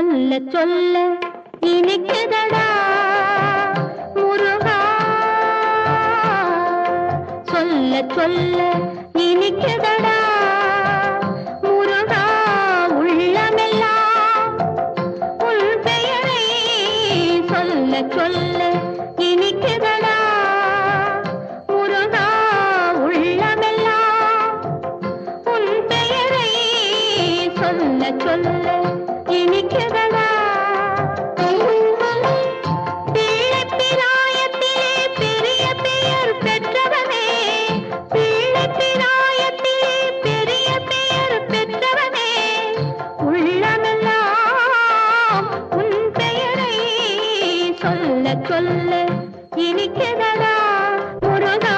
சொல்ல சொல்ல இனிக்குதடா முருகா. சொல்ல சொல்ல இனிக்குதடா முருகா. உள்ளமெல்லாம் உள் பெயரை சொல்ல சொல்ல இனிக்குதடா முருகா. உள்ளமெல்லாம் உன் பெயரை சொல்ல சொல்ல இனிக்கிறதா முருகா.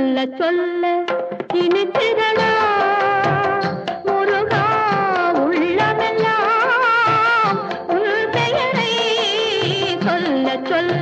சொல்ல சொல்ல இனித்திரளா. முருகா உள்ளமெல்லாம் உள் பெயரை சொல்ல சொல்ல